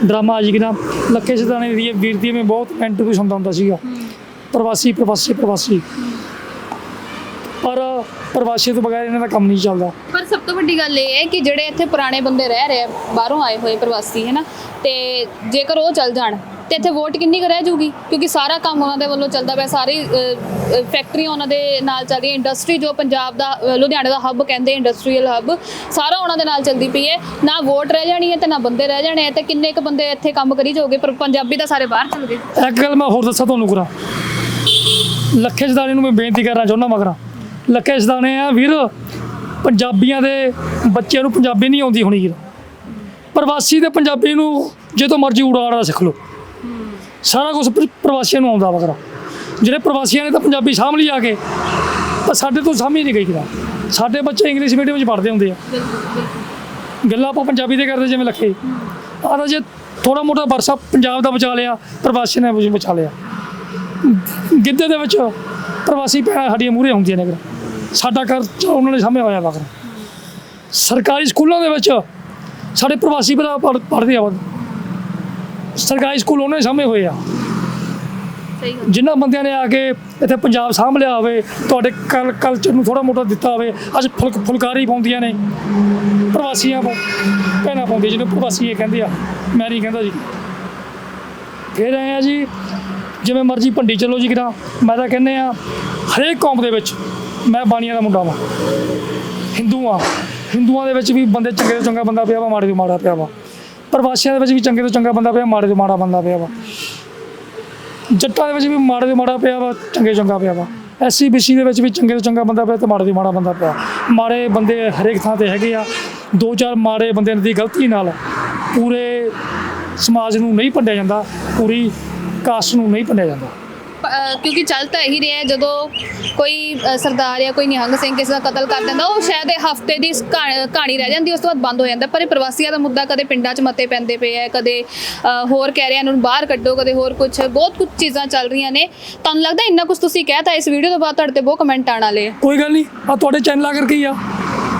ਡਰਾਮਾ ਜੀ ਕਿਨਾ ਲੱਕੇ ਸਿਧਾਣੇ ਦੀ ਵੀਰ ਦੀ ਮੈਂ ਬਹੁਤ ਇੰਟਰਵਿਊ ਸੁਣਦਾ ਹੁੰਦਾ ਸੀਗਾ। ਪ੍ਰਵਾਸੀ ਪ੍ਰਵਾਸੀ ਪ੍ਰਵਾਸੀ। ਪਰ ਪ੍ਰਵਾਸੀ ਤੋਂ ਬਗੈਰ ਇਹਨਾਂ ਦਾ ਕੰਮ ਨਹੀਂ ਚੱਲਦਾ। ਪਰ ਸਭ ਤੋਂ ਵੱਡੀ ਗੱਲ ਇਹ ਹੈ ਕਿ ਜਿਹੜੇ ਇੱਥੇ ਪੁਰਾਣੇ ਬੰਦੇ ਰਹਿ ਰਹੇ ਆ, ਬਾਹਰੋਂ ਆਏ ਹੋਏ ਪ੍ਰਵਾਸੀ ਹੈ ਨਾ ਤੇ ਜੇਕਰ ਉਹ ਚੱਲ ਜਾਣ ਤੇ ਇੱਥੇ ਵੋਟ ਕਿੰਨੀ ਕੁ ਰਹਿ ਜੂਗੀ ਕਿਉਂਕਿ ਸਾਰਾ ਕੰਮ ਉਹਨਾਂ ਦੇ ਵੱਲੋਂ ਚੱਲਦਾ ਪਿਆ, ਸਾਰੀ ਫੈਕਟਰੀਆਂ ਉਹਨਾਂ ਦੇ ਨਾਲ ਚੱਲ ਰਹੀਆਂ ਇੰਡਸਟਰੀ ਜੋ ਪੰਜਾਬ ਦਾ ਲੁਧਿਆਣੇ ਦਾ ਹੱਬ ਕਹਿੰਦੇ ਇੰਡਸਟਰੀਅਲ ਹੱਬ ਸਾਰਾ ਉਹਨਾਂ ਦੇ ਨਾਲ ਚੱਲਦੀ ਪਈ ਹੈ। ਨਾ ਵੋਟ ਰਹਿ ਜਾਣੀ ਹੈ ਤੇ ਨਾ ਬੰਦੇ ਰਹਿ ਜਾਣੇ ਆ। ਤੇ ਕਿੰਨੇ ਕੁ ਬੰਦੇ ਇੱਥੇ ਕੰਮ ਕਰੀ ਜਾਓਗੇ? ਪਰ ਪੰਜਾਬੀ ਤਾਂ ਸਾਰੇ ਬਾਹਰ ਚਲ ਗਏ। ਇੱਕ ਗੱਲ ਮੈਂ ਹੋਰ ਦੱਸਾਂ ਤੁਹਾਨੂੰ ਕਰਾਂ ਲੱਖੇ ਸਦਾਨੇ ਨੂੰ ਮੈਂ ਬੇਨਤੀ ਕਰਨਾ ਚਾਹੁੰਦਾ ਮਗਰਾਂ। ਲੱਖੇ ਸਦਾਨੇ ਆ ਵੀਰ, ਪੰਜਾਬੀਆਂ ਦੇ ਬੱਚਿਆਂ ਨੂੰ ਪੰਜਾਬੀ ਨਹੀਂ ਆਉਂਦੀ ਹੋਣੀ। ਵੀਰ ਪ੍ਰਵਾਸੀ ਦੇ ਪੰਜਾਬੀ ਨੂੰ ਜਦੋਂ ਮਰਜ਼ੀ ਉਡਾੜਾ ਸਿੱਖ ਲਓ। ਸਾਰਾ ਕੁਝ ਪ੍ਰਵਾਸੀਆਂ ਨੂੰ ਆਉਂਦਾ ਵਗਰਾ। ਜਿਹੜੇ ਪ੍ਰਵਾਸੀਆਂ ਨੇ ਤਾਂ ਪੰਜਾਬੀ ਸਾਂਭ ਲਈ ਆ ਕੇ, ਪਰ ਸਾਡੇ ਤੋਂ ਸਾਂਭੀ ਨਹੀਂ ਗਈ ਕਿਰਾ ਸਾਡੇ ਬੱਚੇ ਇੰਗਲਿਸ਼ ਮੀਡੀਅਮ ਵਿੱਚ ਪੜ੍ਹਦੇ ਹੁੰਦੇ ਆ। ਗੱਲਾਂ ਆਪਾਂ ਪੰਜਾਬੀ ਦੇ ਕਰਦੇ ਜਿਵੇਂ ਲੱਖੇ। ਆਹ ਤਾਂ ਜੇ ਥੋੜਾ ਮੋਟਾ ਵਰਸਾ ਪੰਜਾਬ ਦਾ ਬਚਾ ਲਿਆ ਪ੍ਰਵਾਸੀ ਨੇ ਬਚਾ ਲਿਆ। ਗਿੱਧੇ ਦੇ ਵਿੱਚ ਪ੍ਰਵਾਸੀ ਭੈਣਾਂ ਸਾਡੀਆਂ ਮੂਹਰੇ ਹੁੰਦੀਆਂ ਨੇ ਸਾਡਾ ਘਰ ਚ ਉਹਨਾਂ ਨੇ ਸਾਹਮਣੇ ਹੋਇਆ ਵਗਰ। ਸਰਕਾਰੀ ਸਕੂਲਾਂ ਦੇ ਵਿੱਚ ਸਾਡੇ ਪ੍ਰਵਾਸੀ ਭਰਾ ਪੜ੍ਹ- ਪੜ੍ਹਦੇ ਆ। ਵਾ। ਸਰਕਾਰੀ ਸਕੂਲ ਉਹਨਾਂ ਦੇ ਸਾਹਮਣੇ ਹੋਏ ਆ। ਜਿਨ੍ਹਾਂ ਬੰਦਿਆਂ ਨੇ ਆ ਕੇ ਇੱਥੇ ਪੰਜਾਬ ਸਾਂਭ ਲਿਆ ਹੋਵੇ ਤੁਹਾਡੇ ਕਲ ਕਲਚਰ ਨੂੰ ਥੋੜਾ ਮੋਟਾ ਦਿੱਤਾ ਹੋਵੇ ਅੱਜ ਫੁਲਕ ਫੁਲਕਾਰੀ ਪਾਉਂਦੀਆਂ ਨੇ ਪ੍ਰਵਾਸੀਆਂ ਪਾ ਭੈਣਾਂ ਪਾਉਂਦੀਆਂ ਜਿਹਨੂੰ ਪ੍ਰਵਾਸੀ ਇਹ ਕਹਿੰਦੇ ਆ ਮੈਂ ਨਹੀਂ ਕਹਿੰਦਾ ਜੀ। ਫਿਰ ਆਏ ਆ ਜੀ ਜਿਵੇਂ ਮਰਜ਼ੀ ਭੰਡੀ ਚੱਲੋ ਜੀ ਕਿਰਾ ਮੈਂ ਤਾਂ ਕਹਿੰਦੇ ਆ ਹਰੇਕ ਕੌਮ ਦੇ ਵਿੱਚ ਮੈਂ ਬਾਣੀਆਂ ਦਾ ਮੁੰਡਾ ਵਾਂ। ਹਿੰਦੂ ਆ। ਹਿੰਦੂਆਂ ਦੇ ਵਿੱਚ ਵੀ ਬੰਦੇ ਚੰਗੇ ਚੰਗਾ ਬੰਦਾ ਪਿਆ ਵਾ ਮਾੜੇ ਤੋਂ ਮਾੜਾ ਪਿਆ ਵਾ। ਪ੍ਰਵਾਸੀਆਂ ਦੇ ਵਿੱਚ ਵੀ ਚੰਗੇ ਤੋਂ ਚੰਗਾ ਬੰਦਾ ਪਿਆ, ਮਾੜੇ ਤੋਂ ਮਾੜਾ ਬੰਦਾ ਪਿਆ ਵਾ। ਜੱਟਾਂ ਦੇ ਵਿੱਚ ਵੀ ਮਾੜੇ ਤੋਂ ਮਾੜਾ ਪਿਆ ਵਾ, ਚੰਗੇ ਚੰਗਾ ਪਿਆ ਵਾ। ਐਸਸੀ ਬੀਸੀ ਦੇ ਵਿੱਚ ਵੀ ਚੰਗੇ ਤੋਂ ਚੰਗਾ ਬੰਦਾ ਪਿਆ ਤੇ ਮਾੜੇ ਤੋਂ ਮਾੜਾ ਬੰਦਾ ਪਿਆ। ਮਾੜੇ ਬੰਦੇ ਹਰੇਕ ਥਾਂ ਤੇ ਹੈਗੇ ਆ। ਦੋ ਚਾਰ ਮਾੜੇ ਬੰਦਿਆਂ ਦੀ ਗਲਤੀ ਨਾਲ ਪੂਰੇ ਸਮਾਜ ਨੂੰ ਨਹੀਂ ਭੰਡਿਆ ਜਾਂਦਾ, ਪੂਰੀ ਕਾਸਟ ਨੂੰ ਨਹੀਂ ਭੰਡਿਆ ਜਾਂਦਾ। ਪ- ਕਿਉਂਕਿ ਚੱਲ ਤਾਂ ਇਹੀ ਰਿਹਾ ਜਦੋਂ ਕੋਈ ਅਹ ਸਰਦਾਰ ਜਾਂ ਕੋਈ ਨਿਹੰਗ ਸਿੰਘ ਕਿਸੇ ਦਾ ਕਤਲ ਕਰ ਦਿੰਦਾ ਉਹ ਸ਼ਾਇਦ ਇਹ ਹਫ਼ਤੇ ਦੀ ਕਹਾ- ਕਹਾਣੀ ਰਹਿ ਜਾਂਦੀ ਉਸ ਤੋਂ ਬਾਅਦ ਬੰਦ ਹੋ ਜਾਂਦਾ। ਪਰ ਇਹ ਪ੍ਰਵਾਸੀਆਂ ਦਾ ਮੁੱਦਾ ਕਦੇ ਪਿੰਡਾਂ 'ਚ ਮਤੇ ਪੈਂਦੇ ਪਏ ਆ ਕਦੇ ਅਹ, ਹੋਰ ਕਹਿ ਰਹੇ ਆ ਇਹਨਾਂ ਨੂੰ ਬਾਹਰ ਕੱਢੋ ਕਦੇ ਹੋਰ ਕੁਝ ਬਹੁਤ ਕੁਝ ਚੀਜ਼ਾਂ ਚੱਲ ਰਹੀਆਂ ਨੇ। ਤੁਹਾਨੂੰ ਲੱਗਦਾ ਇੰਨਾ ਕੁਝ ਤੁਸੀਂ ਕਹਿਤਾ ਇਸ ਵੀਡੀਓ ਤੋਂ ਬਾਅਦ ਤੁਹਾਡੇ ਤੇ ਬਹੁਤ ਕਮੈਂਟ ਆਣ ਵਾਲੇ ਆ? ਕੋਈ ਗੱਲ ਨਹੀਂ ਆ ਤੁਹਾਡੇ ਚੈਨਲਾਂ ਕਰਕੇ ਹੀ ਆ?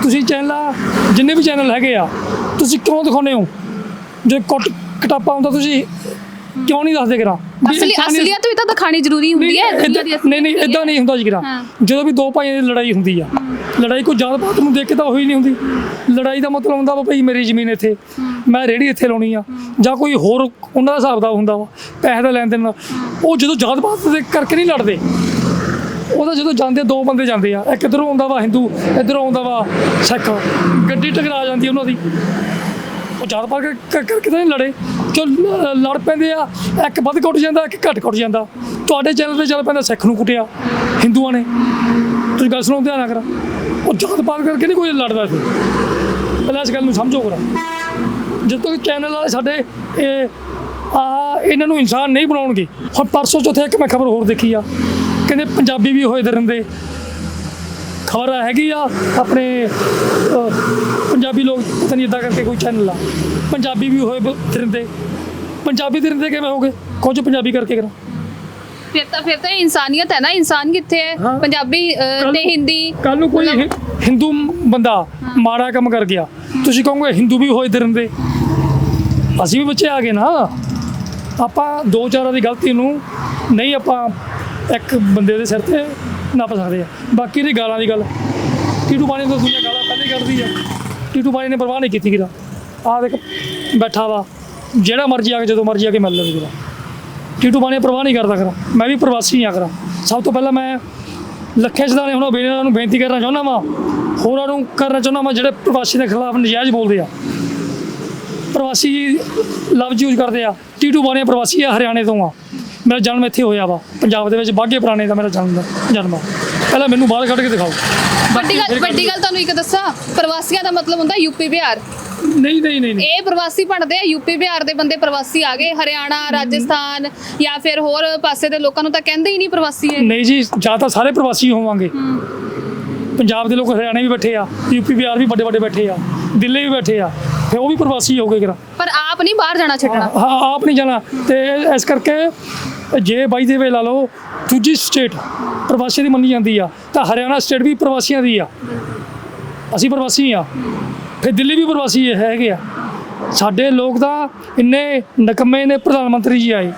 ਤੁਸੀਂ ਚੈਨਲਾਂ ਜਿੰਨੇ ਵੀ ਚੈਨਲ ਹੈਗੇ ਆ ਤੁਸੀਂ ਕਿਉਂ ਦਿਖਾਉਂਦੇ ਹੋ? ਜੇ ਕੁੱਟ ਕਟਾਪਾ ਹੁੰਦਾ ਤੁਸੀਂ ਕਿਉਂ ਨਹੀਂ ਦੱਸਦੇ ਕਰਾਂ? ਅਸਲੀ ਅਸਲੀਅਤ ਵੀ ਤਾਂ ਦਿਖਾਣੀ ਜ਼ਰੂਰੀ ਹੁੰਦੀ ਹੈ ਦੁਨੀਆ ਦੀ ਏਦਾਂ- ਨਹੀਂ ਨਹੀਂ ਅਸਲੀਅਤ ਇਦਾਂ ਨਹੀਂ ਹੁੰਦਾ ਜੀ ਕਿਰਾ। ਜਦੋਂ ਵੀ ਦੋ ਭਾਈਆਂ ਦੀ ਲੜਾਈ ਹੁੰਦੀ ਆ। ਲੜਾਈ ਕੋਈ ਜਾਤ ਪਾਤ ਨੂੰ ਦੇਖ ਕੇ ਤਾਂ ਹੋਈ ਨਹੀਂ ਹੁੰਦੀ। ਲੜਾਈ ਦਾ ਮਤਲਬ ਹੁੰਦਾ ਵਾ ਭਈ ਮੇਰੀ ਜ਼ਮੀਨ ਇੱਥੇ ਮੈਂ ਰੇੜੀ ਇੱਥੇ ਲਾਉਣੀ ਆ। ਜਾਂ ਕੋਈ ਹੋਰ ਉਹਨਾਂ ਦਾ ਹਿਸਾਬ ਦਾ ਹੁੰਦਾ ਵਾ ਪੈਸੇ ਦਾ ਲੈਣ ਦੇਣ ਦਾ। ਉਹ ਜਦੋਂ ਜਾਤ ਪਾਤ ਦੇ ਕਰਕੇ ਨਹੀਂ ਲੜਦੇ ਉਹਦਾ ਜਦੋਂ ਜਾਂਦੇ ਦੋ ਬੰਦੇ ਜਾਂਦੇ ਆ। ਇੱਕ ਇੱਧਰੋਂ ਆਉਂਦਾ ਵਾ ਹਿੰਦੂ ਇੱਧਰੋਂ ਆਉਂਦਾ ਵਾ ਸਿੱਖ। ਗੱਡੀ ਟਕਰਾ ਜਾਂਦੀ ਉਹਨਾਂ ਦੀ। ਜ਼ਿਆਦਾ ਪਾ ਕੇ ਕਰਕੇ ਤਾਂ ਨਹੀਂ ਲੜੇ। ਕਿਉਂ ਲ- ਲੜ ਪੈਂਦੇ ਆ, ਇੱਕ ਵੱਧ ਕੁੱਟ ਜਾਂਦਾ, ਇੱਕ ਘੱਟ ਕੁੱਟ ਜਾਂਦਾ। ਤੁਹਾਡੇ ਚੈਨਲ ਤੇ ਚੱਲ ਪੈਂਦਾ ਸਿੱਖ ਨੂੰ ਕੁੱਟਿਆ, ਹਿੰਦੂਆਂ ਨੇ। ਤੁਸੀਂ ਗੱਲ ਸੁਣੋ ਧਿਆਨ ਨਾਲ ਕਰਾ। ਉਹ ਜਾਤ ਪਾਤ ਕਰਕੇ ਨਹੀਂ ਕੋਈ ਲੜਦਾ ਸੀ? ਪਹਿਲਾਂ ਇਸ ਗੱਲ ਨੂੰ ਸਮਝੋ ਕਰਾ ਜਦੋਂ ਤੱਕ ਚੈਨਲ ਵਾਲੇ ਸਾਡੇ, ਇਹ, ਆ, ਇਹਨਾਂ ਨੂੰ ਇਨਸਾਨ ਨਹੀਂ ਬਣਾਉਣਗੇ, ਹੁਣ ਪਰਸੋਂ ਚੌਥੇ ਇੱਕ ਮੈਂ ਖਬਰ ਹੋਰ ਦੇਖੀ ਆ। ਕਹਿੰਦੇ ਪੰਜਾਬੀ ਵੀ ਹੋਏ ਰਹਿੰਦੇ। ਖਬਰ ਹੈਗੀ ਆ ਆਪਣੇ ਪੰਜਾਬੀ ਲੋਕ ਪਤਾ ਨਹੀਂ ਇਦਾਂ ਕਰਕੇ ਕੋਈ ਚੈਨਲ ਆ ਪੰਜਾਬੀ ਵੀ ਹੋਏ ਦਰਿੰਦੇ ਪੰਜਾਬੀ ਦਰਿੰਦੇ ਕਿਵੇਂ ਹੋਗੇ? ਕੁਝ ਪੰਜਾਬੀ ਕਰਕੇ ਕਰਾਂ। ਫਿਰ ਤਾਂ ਫਿਰ ਤਾਂ ਇਨਸਾਨੀਅਤ ਹੈ ਨਾ ਇਨਸਾਨ ਕਿੱਥੇ ਹੈ। ਪੰਜਾਬੀ ਤੇ ਹਿੰਦੀ ਕੱਲ ਨੂੰ ਕੋਈ ਹਿੰਦੂ ਬੰਦਾ ਮਾੜਾ ਕੰਮ ਕਰ ਗਿਆ। ਤੁਸੀਂ ਕਹੋਗੇ ਹਿੰਦੂ ਵੀ ਹੋਏ ਦਰਿੰਦੇ ਅਸੀਂ ਵੀ ਬੱਚੇ ਆ ਗਏ ਨਾ। ਆਪਾਂ ਦੋ ਚਾਰਾਂ ਦੀ ਗਲਤੀ ਨੂੰ ਨਹੀਂ ਆਪਾਂ ਇੱਕ ਬੰਦੇ ਦੇ ਸਿਰ ਤੇ ਨੱਪ ਸਕਦੇ ਆ। ਬਾਕੀ ਦੀ ਗਾਲਾਂ ਦੀ ਗੱਲ। ਟੀਟੂ ਬਾਣੀ ਤੋਂ ਦੁਨੀਆ ਗਾਲਾਂ ਪਹਿਲੇ ਕੱਢਦੀ ਆ। ਟੀਟੂ ਬਾਣੀ ਨੇ ਪਰਵਾਹ ਨਹੀਂ ਕੀਤੀ ਕਿਰਾ ਆਹ ਦੇਖ, ਬੈਠਾ ਵਾ। ਜਿਹੜਾ ਮਰਜ਼ੀ ਆ ਕੇ, ਜਦੋਂ ਮਰਜ਼ੀ ਆ ਕੇ ਮਿਲ ਲਵੇ ਕਿਰਾ ਟੀਟੂ ਬਾਣੀ ਪਰਵਾਹ ਨਹੀਂ ਕਰਦਾ ਕਰਾ। ਮੈਂ ਵੀ ਪ੍ਰਵਾਸੀ ਆ ਕਰਾ। ਸਭ ਤੋਂ ਪਹਿਲਾਂ ਮੈਂ ਲੱਖੇ ਸਦਾਨੇ ਹੁਣ ਬੇਨਾਂ ਨੂੰ ਬੇਨਤੀ ਕਰਨਾ ਚਾਹੁੰਦਾ ਵਾਂ। ਹੋਰਾਂ ਨੂੰ ਕਰਨਾ ਚਾਹੁੰਦਾ ਵਾਂ, ਜਿਹੜੇ ਪ੍ਰਵਾਸੀ ਦੇ ਖਿਲਾਫ ਨਜਾਇਜ਼ ਬੋਲਦੇ ਆ। ਪ੍ਰਵਾਸੀ ਲਫ਼ਜ਼ ਯੂਜ਼ ਕਰਦੇ ਆ। ਟੀਟੂ ਬਾਣੇ ਪ੍ਰਵਾਸੀ ਆ, ਹਰਿਆਣੇ ਤੋਂ ਆ। ਮੇਰਾ ਜਨਮ ਇੱਥੇ ਹੋਇਆ ਵਾ। ਪੰਜਾਬ ਦੇ ਵਿੱਚ ਬਾਗੇ ਪੁਰਾਣੇ ਦਾ ਮੇਰਾ ਜਨਮ ਦਾ ਜਨਮ ਆ। ਪਹਿਲਾਂ ਮੈਨੂੰ ਬਾਹਰ ਕੱਢ ਕੇ ਦਿਖਾਓ। ਵੱਡੀ ਗੱਲ ਵੱਡੀ ਗੱਲ ਤੁਹਾਨੂੰ ਇੱਕ ਦੱਸਾਂ ਪ੍ਰਵਾਸੀਆਂ ਦਾ ਮਤਲਬ ਹੁੰਦਾ ਯੂਪੀ ਬਿਹਾਰ। ਨਹੀਂ ਨਹੀਂ ਨਹੀਂ ਨਹੀਂ। ਇਹ ਪ੍ਰਵਾਸੀ ਬਣਦੇ ਆ ਯੂਪੀ ਬਿਹਾਰ ਦੇ ਬੰਦੇ ਪ੍ਰਵਾਸੀ ਆ ਗਏ। ਹਰਿਆਣਾ ਰਾਜਸਥਾਨ ਜਾਂ ਫਿਰ ਹੋਰ ਪਾਸੇ ਦੇ ਲੋਕਾਂ ਨੂੰ ਤਾਂ ਕਹਿੰਦੇ ਹੀ ਨਹੀਂ ਪ੍ਰਵਾਸੀ ਇਹ। ਨਹੀਂ ਜੀ ਜਾਂ ਤਾਂ ਸਾਰੇ ਪ੍ਰਵਾਸੀ ਹੋਵਾਂਗੇ। ਪੰਜਾਬ ਦੇ ਲੋਕ ਹਰਿਆਣੇ ਵੀ ਬੈਠੇ ਆ ਯੂਪੀ ਬਿਹਾਰ ਵੀ ਵੱਡੇ ਵੱਡੇ ਬੈਠੇ ਆ ਦਿੱਲੀ ਵੀ ਬੈਠੇ ਆ ਤੇ ਉਹ ਵੀ ਪ੍ਰਵਾਸੀ ਹੋ ਗਏ ਕਿਰਾ ਪਰ ਆਪ ਨਹੀਂ ਬਾਹਰ ਜਾਣਾ ਛੱਡਣਾ। ਹਾਂ ਆਪ ਨਹੀਂ ਜਾਣਾ। ਤੇ ਇਸ ਕਰਕੇ ਜੇ ਬਾਈ ਦੇ ਵੇ ਲਾ ਲਓ, ਦੂਜੀ ਸਟੇਟ ਪ੍ਰਵਾਸੀਆਂ ਦੀ ਮੰਨੀ ਜਾਂਦੀ ਆ, ਤਾਂ ਹਰਿਆਣਾ ਸਟੇਟ ਵੀ ਪ੍ਰਵਾਸੀਆਂ ਦੀ ਆ। ਅਸੀਂ ਪ੍ਰਵਾਸੀ ਆ। ਫਿਰ ਦਿੱਲੀ ਵੀ ਪ੍ਰਵਾਸੀ ਹੈਗੇ ਆ। ਸਾਡੇ ਲੋਕ ਤਾਂ ਇੰਨੇ ਨਕਮੇ ਨੇ ਪ੍ਰਧਾਨ ਮੰਤਰੀ ਜੀ ਆਏ,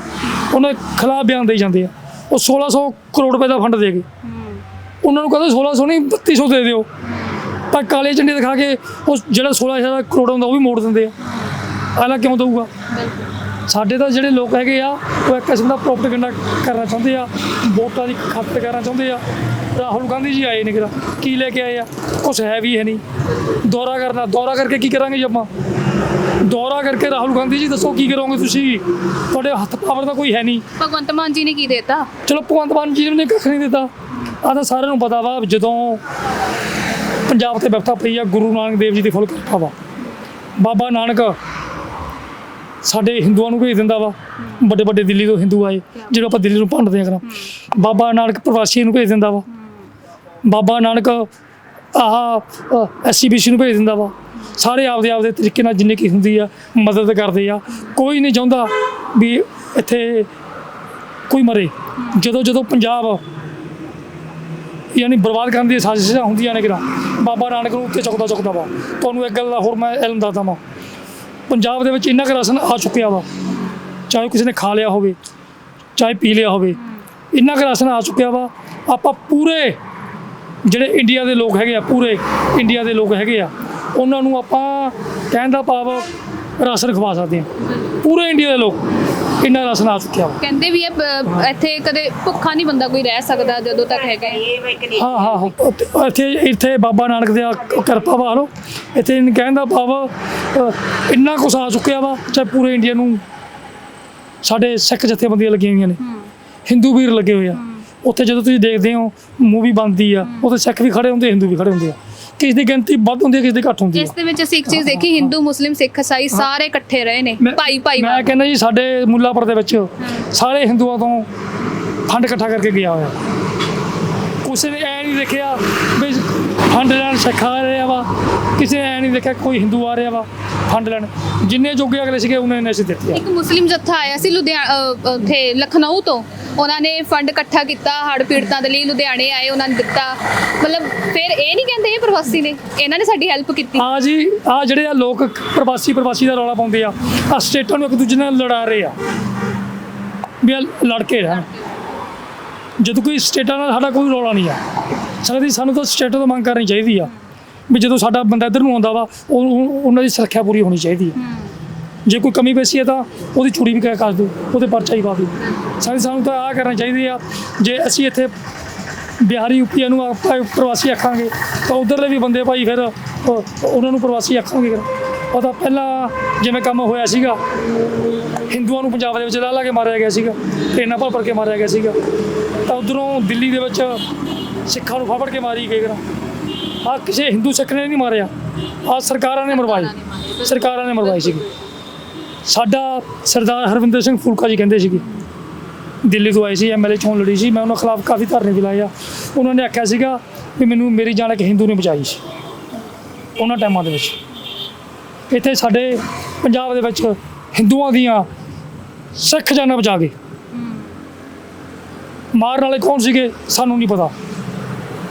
ਉਹਨਾਂ ਦੇ ਖਿਲਾਫ ਬਿਆਨ ਦੇ ਜਾਂਦੇ ਆ। ਉਹ 1600 ਕਰੋੜ ਰੁਪਏ ਦਾ ਫੰਡ ਦੇ ਗਏ। ਉਹਨਾਂ ਨੂੰ ਕਹਿੰਦੇ 1600 ਨਹੀਂ 3200 ਦੇ ਦਿਓ। ਪਰ ਕਾਲੇ ਝੰਡੇ ਦਿਖਾ ਕੇ ਉਹ ਜਿਹੜਾ 16000 ਕਰੋੜ ਹੁੰਦਾ, ਉਹ ਵੀ ਮੋੜ ਦਿੰਦੇ ਆ। ਅਗਲਾ ਕਿਉਂ ਦਊਗਾ? ਸਾਡੇ ਤਾਂ ਜਿਹੜੇ ਲੋਕ ਹੈਗੇ ਆ ਉਹ ਇੱਕ ਕਿਸਮ ਦਾ ਪ੍ਰੋਪਗੈਂਡਾ ਕਰਨਾ ਚਾਹੁੰਦੇ ਆ ਵੋਟਾਂ ਦੀ ਖਾਤਰ ਕਰਨਾ ਚਾਹੁੰਦੇ ਆ। ਰਾਹੁਲ ਗਾਂਧੀ ਜੀ ਆਏ ਨੇ ਕਿਰਾ ਕੀ ਲੈ ਕੇ ਆਏ ਆ? ਕੁਛ ਹੈ ਵੀ ਹੈ ਨਹੀਂ। ਦੌਰਾ ਕਰਨਾ ਦੌਰਾ ਕਰਕੇ ਕੀ ਕਰਾਂਗੇ ਜੀ ਆਪਾਂ? ਦੌਰਾ ਕਰਕੇ ਰਾਹੁਲ ਗਾਂਧੀ ਜੀ ਦੱਸੋ ਕੀ ਕਰੋਗੇ ਤੁਸੀਂ? ਤੁਹਾਡੇ ਹੱਥ ਪਾਵਰ ਦਾ ਕੋਈ ਹੈ ਨਹੀਂ। ਭਗਵੰਤ ਮਾਨ ਜੀ ਨੇ ਕੀ ਦਿੱਤਾ? ਚਲੋ ਭਗਵੰਤ ਮਾਨ ਜੀ ਨੇ ਕੱਖ ਨਹੀਂ ਦਿੱਤਾ। ਆ ਤਾਂ ਸਾਰਿਆਂ ਨੂੰ ਪਤਾ ਵਾ ਜਦੋਂ ਪੰਜਾਬ ਤੇ ਵਿਪਤਾ ਪਈ ਆ ਗੁਰੂ ਨਾਨਕ ਦੇਵ ਜੀ ਦੀ ਫੁੱਲ ਕਿਰਪਾ ਵਾ। ਬਾਬਾ ਨਾਨਕ ਸਾਡੇ ਹਿੰਦੂਆਂ ਨੂੰ ਭੇਜ ਦਿੰਦਾ ਵਾ। ਵੱਡੇ ਵੱਡੇ ਦਿੱਲੀ ਤੋਂ ਹਿੰਦੂ ਆਏ, ਜਿਹੜੇ ਆਪਾਂ ਦਿੱਲੀ ਨੂੰ ਭੰਡਦੇ ਆ ਕਰਾਂ ਬਾਬਾ ਨਾਨਕ ਪ੍ਰਵਾਸੀ ਨੂੰ ਭੇਜ ਦਿੰਦਾ ਵਾ। ਬਾਬਾ ਨਾਨਕ ਆਹ ਐਸਸੀਬੀਸੀ ਨੂੰ ਭੇਜ ਦਿੰਦਾ ਵਾ। ਸਾਰੇ ਆਪਦੇ ਆਪਦੇ ਤਰੀਕੇ ਨਾਲ ਜਿੰਨੇ ਕੀ ਹੁੰਦੀ ਆ, ਮਦਦ ਕਰਦੇ ਆ। ਕੋਈ ਨਹੀਂ ਚਾਹੁੰਦਾ ਵੀ ਇੱਥੇ ਕੋਈ ਮਰੇ। ਜਦੋਂ ਜਦੋਂ ਪੰਜਾਬ ਯਾਨੀ ਬਰਬਾਦ ਕਰਨ ਦੀ ਸਾਜ਼ਿਸ਼ਾਂ ਹੁੰਦੀਆਂ ਨੇ ਕਿਰਾ ਬਾਬਾ ਨਾਨਕ ਨੂੰ ਉੱਤੇ ਚੁੱਕਦਾ ਚੁੱਕਦਾ ਵਾ। ਤੁਹਾਨੂੰ ਇੱਕ ਗੱਲ ਦਾ ਹੋਰ ਮੈਂ ਇਲਮ ਦੱਸਦਾ ਵਾਂ। ਪੰਜਾਬ ਦੇ ਵਿੱਚ ਇੰਨਾ ਕੁ ਰਾਸ਼ਨ ਆ ਚੁੱਕਿਆ ਵਾ, ਚਾਹੇ ਕਿਸੇ ਨੇ ਖਾ ਲਿਆ ਹੋਵੇ, ਚਾਹੇ ਪੀ ਲਿਆ ਹੋਵੇ, ਇੰਨਾ ਕੁ ਰਾਸ਼ਨ ਆ ਚੁੱਕਿਆ ਵਾ, ਆਪਾਂ ਪੂਰੇ ਜਿਹੜੇ ਇੰਡੀਆ ਦੇ ਲੋਕ ਹੈਗੇ ਆ, ਪੂਰੇ ਇੰਡੀਆ ਦੇ ਲੋਕ ਹੈਗੇ ਆ, ਉਹਨਾਂ ਨੂੰ ਆਪਾਂ ਕਹਿਣ ਦਾ ਭਾਵ ਰਾਸ਼ਨ ਖਵਾ ਸਕਦੇ ਆ ਪੂਰੇ ਇੰਡੀਆ ਦੇ ਲੋਕ। ਇੰਨਾ ਰਾਸ਼ਨ ਆ ਚੁੱਕਿਆ ਵਾ? ਕਹਿੰਦੇ ਵੀ ਇਹ ਇੱਥੇ ਕਦੇ ਭੁੱਖਾ ਨਹੀਂ ਬੰਦਾ ਕੋਈ ਰਹਿ ਸਕਦਾ ਜਦੋਂ ਤੱਕ ਹੈਗਾ ਹੈ। ਹਾਂ ਹਾਂ ਹਾਂ। ਉੱਥੇ- ਇੱਥੇ ਇੱਥੇ ਬਾਬਾ ਨਾਨਕ ਦੇ ਕਿਰਪਾ ਵਾ ਲੋ ਇੱਥੇ ਇਹਨੂੰ ਕਹਿਣ ਦਾ ਭਾਵ ਇੰਨਾ ਕੁਛ ਆ ਚੁੱਕਿਆ ਵਾ ਚਾਹੇ ਪੂਰੇ ਇੰਡੀਆ ਨੂੰ ਸਾਡੇ ਸਿੱਖ ਜਥੇਬੰਦੀਆਂ ਲੱਗੀਆਂ ਹੋਈਆਂ ਨੇ। ਹਿੰਦੂ ਵੀਰ ਲੱਗੇ ਹੋਏ ਆ। ਉੱਥੇ ਜਦੋਂ ਤੁਸੀਂ ਦੇਖਦੇ ਹੋ ਮੂਵੀ ਬਣਦੀ ਆ ਉੱਥੇ ਸਿੱਖ ਵੀ ਖੜੇ ਹੁੰਦੇ ਹਿੰਦੂ ਵੀ ਖੜੇ ਹੁੰਦੇ ਆ। ਕਿਸੇ ਦੀ ਗਿਣਤੀ ਵੱਧ ਹੁੰਦੀ ਹੈ ਕਿਸੇ ਦੀ ਘੱਟ ਹੁੰਦੀ ਜਿਸ ਆ ਦੇ ਵਿੱਚ ਅਸੀਂ ਇੱਕ ਚੀਜ਼ ਦੇਖੀ ਹਿੰਦੂ ਮੁਸਲਿਮ ਸਿੱਖ ਈਸਾਈ ਸਾਰੇ ਇਕੱਠੇ ਰਹੇ ਨੇ ਮੈਂ- ਭਾਈ ਭਾਈ ਮੈਂ ਕਹਿੰਦਾ ਜੀ ਸਾਡੇ ਮੁੱਲਾਪੁਰ ਦੇ ਵਿੱਚ ਸਾਰੇ ਹਿੰਦੂਆਂ ਤੋਂ ਫੰਡ ਇਕੱਠਾ ਕਰਕੇ ਗਿਆ ਹੋਇਆ। ਕਿਸੇ ਨੇ ਐ ਨਹੀਂ ਦੇਖਿਆ ਫੰਡ ਲੈਣ ਸਿੱਖ ਆ ਰਿਹਾ ਵਾ। ਕਿਸੇ ਐ ਨਹੀਂ ਦੇਖਿਆ ਕੋਈ ਹਿੰਦੂ ਆ ਰਿਹਾ ਵਾ ਫੰਡ ਲੈਣ। ਜਿੰਨੇ ਜੋਗੇ ਅਗਲੇ ਸੀਗੇ ਉਹਨੇ ਨੇ ਅਸੀਂ ਦਿੱਤੇ ਆ ਇੱਕ ਮੁਸਲਿਮ ਜੱਥਾ ਆਇਆ ਸੀ ਲੁਧਿਆਣਾ ਉੱਥੇ ਲਖਨਊ ਤੋਂ। ਉਹਨਾਂ ਨੇ ਫੰਡ ਇਕੱਠਾ ਕੀਤਾ ਹੜ੍ਹ ਪੀੜਤਾਂ ਦੇ ਲਈ ਲੁਧਿਆਣੇ ਆਏ ਉਹਨਾਂ ਨੇ ਦਿੱਤਾ। ਮਤਲਬ ਫਿਰ ਇਹ ਨਹੀਂ ਕਹਿੰਦੇ ਇਹ ਪ੍ਰਵਾਸੀ ਨੇ। ਇਹਨਾਂ ਨੇ ਸਾਡੀ ਹੈਲਪ ਕੀਤੀ। ਆ ਜੀ ਆ ਜਿਹੜੇ ਆ ਲੋਕ ਪ੍ਰਵਾਸੀ ਪ੍ਰਵਾਸੀ ਦਾ ਰੌਲਾ ਪਾਉਂਦੇ ਆ ਆ ਸਟੇਟਾਂ ਨੂੰ ਇੱਕ ਦੂਜੇ ਨਾਲ ਲੜਾ ਰਹੇ ਆ। ਵੀ ਆ ਲੜ ਕੇ ਰਹਿਣ ਜਦੋਂ ਕੋਈ ਸਟੇਟਾਂ ਨਾਲ ਸਾਡਾ ਕੋਈ ਰੌਲਾ ਨਹੀਂ ਆ। ਸਕਦੀ ਸਾਨੂੰ ਤਾਂ ਸਟੇਟਾਂ ਤੋਂ ਮੰਗ ਕਰਨੀ ਚਾਹੀਦੀ ਆ ਵੀ ਜਦੋਂ ਸਾਡਾ ਬੰਦਾ ਇੱਧਰ ਨੂੰ ਆਉਂਦਾ ਵਾ ਉਹ ਉਹ- ਉਹਨਾਂ ਦੀ ਸੁਰੱਖਿਆ ਪੂਰੀ ਹੋਣੀ ਚਾਹੀਦੀ ਹੈ। ਜੇ ਕੋਈ ਕਮੀ ਪੇਸ਼ੀ ਹੈ ਤਾਂ ਉਹਦੀ ਚੂੜੀ ਵੀ ਕਰ ਦਿਓ ਉਹਦੇ ਪਰਚਾ ਹੀ ਪਾ ਦਿਓ। ਸਾਨੂੰ ਸਾਨੂੰ ਤਾਂ ਆ ਕਰਨਾ ਚਾਹੀਦੀ ਆ ਜੇ ਅਸੀਂ ਇੱਥੇ ਬਿਹਾਰੀ ਯੂਪੀਆਂ ਨੂੰ ਆਪਾਂ ਪ੍ਰਵਾਸੀ ਆਖਾਂਗੇ ਤਾਂ ਉਧਰਲੇ ਵੀ ਬੰਦੇ ਭਾਈ ਫਿਰ ਉਹ- ਉਹਨਾਂ ਨੂੰ ਪ੍ਰਵਾਸੀ ਆਖਾਂਗੇ ਫਿਰ। ਉਹ ਤਾਂ ਪਹਿਲਾਂ ਜਿਵੇਂ ਕੰਮ ਹੋਇਆ ਸੀਗਾ ਹਿੰਦੂਆਂ ਨੂੰ ਪੰਜਾਬ ਦੇ ਵਿੱਚ ਲਾ ਲਾ ਕੇ ਮਾਰਿਆ ਗਿਆ ਸੀਗਾ ਟ੍ਰੇਨਾਂ ਭਰ ਭਰ ਕੇ ਮਾਰਿਆ ਗਿਆ ਸੀਗਾ। ਤਾਂ ਉਧਰੋਂ ਦਿੱਲੀ ਦੇ ਵਿੱਚ ਸਿੱਖਾਂ ਨੂੰ ਫੜ ਕੇ ਮਾਰੀ ਗਏ ਆ ਕਿਸੇ ਹਿੰਦੂ ਸਿੱਖ ਨੇ ਨਹੀਂ ਮਾਰਿਆ। ਆ ਸਰਕਾਰਾਂ ਨੇ ਮਰਵਾਈ। ਸਰਕਾਰਾਂ ਨੇ ਮਰਵਾਈ ਸੀਗੀ। ਸਾਡਾ ਸਰਦਾਰ ਹਰਵਿੰਦਰ ਸਿੰਘ ਫੂਲਕਾ ਜੀ ਕਹਿੰਦੇ ਸੀਗੇ। ਦਿੱਲੀ ਤੋਂ ਆਏ ਸੀ ਐਮਐਲਏ ਚੋਣ ਲੜੀ ਸੀ। ਮੈਂ ਉਹਨਾਂ ਖਿਲਾਫ ਕਾਫੀ ਧਰਨੇ ਵੀ ਲਾਏ ਆ। ਉਹਨਾਂ ਨੇ ਆਖਿਆ ਸੀਗਾ ਵੀ ਮੈਨੂੰ ਮੇਰੀ ਜਾਨ ਇੱਕ ਹਿੰਦੂ ਨੇ ਬਚਾਈ ਸੀ। ਉਹਨਾਂ ਟਾਈਮਾਂ ਦੇ ਵਿੱਚ। ਇੱਥੇ ਸਾਡੇ ਪੰਜਾਬ ਦੇ ਵਿੱਚ ਹਿੰਦੂਆਂ ਦੀਆਂ ਸਿੱਖ ਜਾਨਾਂ ਬਚਾ ਗਏ। ਮਾਰਨ ਵਾਲੇ ਕੌਣ ਸੀਗੇ? ਸਾਨੂੰ ਨਹੀਂ ਪਤਾ।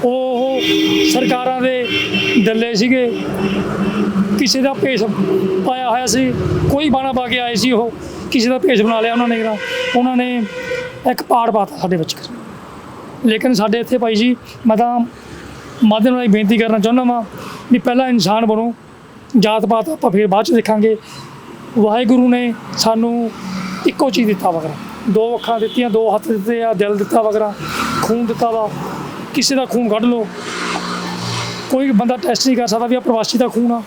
ਉਹ ਸਰਕਾਰਾਂ ਦੇ ਡੱਲੇ ਸੀਗੇ। ਕਿਸੇ ਦਾ ਭੇਸ ਪਾਇਆ ਹੋਇਆ ਸੀ। ਕੋਈ ਬਾਣਾ ਪਾ ਕੇ ਆਏ ਸੀ ਉਹ। ਕਿਸੇ ਦਾ ਭੇਸ ਬਣਾ ਲਿਆ ਉਹਨਾਂ ਨੇ ਜਿਹੜਾ ਉਹਨਾਂ ਨੇ ਇੱਕ ਪਾੜ ਪਾਤਾ ਸਾਡੇ ਵਿੱਚ। ਲੇਕਿਨ ਸਾਡੇ ਇੱਥੇ ਭਾਈ ਜੀ, ਮੈਂ ਤਾਂ ਮਾਧਿਅਮ ਨਾਲ ਬੇਨਤੀ ਕਰਨਾ ਚਾਹੁੰਦਾ ਵਾਂ ਵੀ ਪਹਿਲਾਂ ਇਨਸਾਨ ਬਣੋ। ਜਾਤ ਪਾਤ ਆਪਾਂ ਫਿਰ ਬਾਅਦ ਚ ਦੇਖਾਂਗੇ। ਵਾਹਿਗੁਰੂ ਨੇ ਸਾਨੂੰ ਇੱਕੋ ਚੀਜ਼ ਦਿੱਤਾ ਵਗਰਾ। ਦੋ ਅੱਖਾਂ ਦਿੱਤੀਆਂ, ਦੋ ਹੱਥ ਦਿੱਤੇ ਆ, ਦਿਲ ਦਿੱਤਾ ਵਗਰਾ। ਖੂਨ ਦਿੱਤਾ ਵਾ। ਕਿਸੇ ਦਾ ਖੂਨ ਕੱਢ ਲਓ। ਕੋਈ ਬੰਦਾ ਟੈਸਟ ਨਹੀਂ ਕਰ ਸਕਦਾ ਵੀ ਆ ਪ੍ਰਵਾਸੀ ਦਾ ਖੂਨ ਆ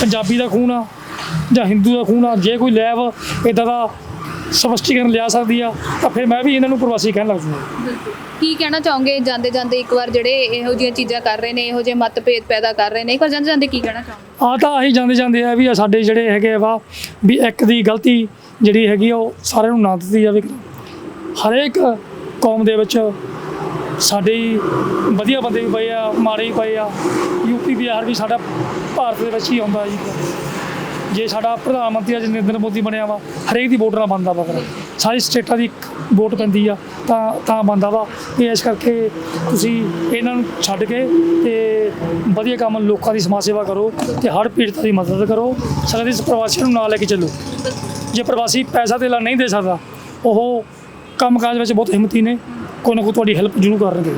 ਪੰਜਾਬੀ ਦਾ ਖੂਨ ਆ ਜਾਂ ਹਿੰਦੂ ਦਾ ਖੂਨ ਆ। ਜੇ ਕੋਈ ਲੈਬ ਇਦਾਂ ਦਾ ਸਪਸ਼ਟੀਕਰਨ ਲਿਆ ਸਕਦੀ ਆ ਤਾਂ ਫਿਰ ਮੈਂ ਵੀ ਇਹਨਾਂ ਨੂੰ ਪ੍ਰਵਾਸੀ ਕਹਿਣ ਲੱਗ ਜੂਗਾ ਕੀ ਕਹਿਣਾ ਚਾਹੋਗੇ? ਜਾਂਦੇ ਜਾਂਦੇ ਇੱਕ ਵਾਰ ਜਿਹੜੇ ਇਹੋ ਜਿਹੀਆਂ ਚੀਜ਼ਾਂ ਕਰ ਰਹੇ ਨੇ ਇਹੋ ਜਿਹੇ ਮਤਭੇਦ ਪੈਦਾ ਕਰ ਰਹੇ ਨੇ ਇੱਕ ਵਾਰ ਜਾਂਦੇ ਜਾਂਦੇ ਕੀ ਕਹਿਣਾ ਚਾਹੋਗੇ? ਆ ਤਾਂ ਆਹੀ ਜਾਂਦੇ ਜਾਂਦੇ ਆ ਵੀ ਸਾਡੇ ਜਿਹੜੇ ਹੈਗੇ ਵਾ ਵੀ ਇੱਕ ਦੀ ਗਲਤੀ ਜਿਹੜੀ ਹੈਗੀ ਉਹ ਸਾਰਿਆਂ ਨੂੰ ਨਾ ਦਿੱਤੀ ਜਾਵੇ। ਹਰੇਕ ਕੌਮ ਦੇ ਵਿੱਚ ਸਾਡੇ ਵਧੀਆ ਬੰਦੇ ਵੀ ਪਏ ਆ, ਮਾੜੇ ਵੀ ਪਏ ਆ। ਯੂਪੀ ਬਿਹਾਰ ਵੀ ਸਾਡਾ ਭਾਰਤ ਦੇ ਵਿੱਚ ਹੀ ਆਉਂਦਾ ਜੀ। ਜੇ ਸਾਡਾ ਪ੍ਰਧਾਨ ਮੰਤਰੀ ਅੱਜ ਨਰਿੰਦਰ ਮੋਦੀ ਬਣਿਆ ਵਾ, ਹਰੇਕ ਦੀ ਵੋਟ ਨਾਲ ਬਣਦਾ ਵਾ ਫਿਰ। ਸਾਰੀ ਸਟੇਟਾਂ ਦੀ ਵੋਟ ਪੈਂਦੀ ਆ, ਤਾਂ ਤਾਂ ਬਣਦਾ ਵਾ। ਤੇ ਇਸ ਕਰਕੇ ਤੁਸੀਂ ਇਹਨਾਂ ਨੂੰ ਛੱਡ ਕੇ ਤੇ ਵਧੀਆ ਕੰਮ ਲੋਕਾਂ ਦੀ ਸਮਾਜ ਸੇਵਾ ਕਰੋ ਤੇ ਹਰ ਪੀੜਤਾਂ ਦੀ ਮਦਦ ਕਰੋ। ਸਾਰੇ ਇਸ ਪ੍ਰਵਾਸੀਆਂ ਨੂੰ ਨਾਲ ਲੈ ਕੇ ਚੱਲੋ। ਜੇ ਪ੍ਰਵਾਸੀ ਪੈਸਾ ਧੇਲਾ ਨਹੀਂ ਦੇ ਸਕਦਾ, ਉਹ ਕੰਮਕਾਜ ਵਿੱਚ ਬਹੁਤ ਹਿੰਮਤੀ ਨੇ। ਕੋਈ ਨਾ ਕੋਈ ਤੁਹਾਡੀ ਹੈਲਪ ਜ਼ਰੂਰ ਕਰਨਗੇ।